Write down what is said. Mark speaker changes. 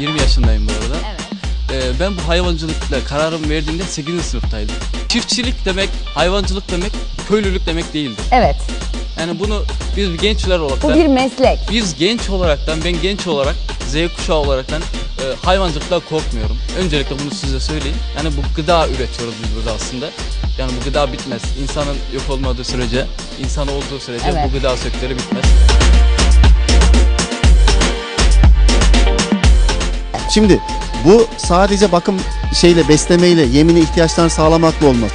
Speaker 1: 20 yaşındayım bu arada.
Speaker 2: Evet.
Speaker 1: Ee, ben bu hayvancılıkla kararımı verdiğimde 8. sınıftaydım. Çiftçilik demek, hayvancılık demek, köylülük demek değildir.
Speaker 2: Evet.
Speaker 1: Yani bunu biz gençler olarak
Speaker 2: Bu bir meslek.
Speaker 1: biz genç olaraktan ben genç olarak Z kuşağı olaraktan e, hayvancılıktan korkmuyorum. Öncelikle bunu size söyleyeyim. Yani bu gıda üretiyoruz biz burada aslında. Yani bu gıda bitmez. İnsanın yok olmadığı sürece, insan olduğu sürece
Speaker 2: Evet.
Speaker 1: bu gıda sektörü bitmez.
Speaker 3: Şimdi bu sadece bakım şeyle beslemeyle yemini ihtiyaçlarını sağlamakla olmaz.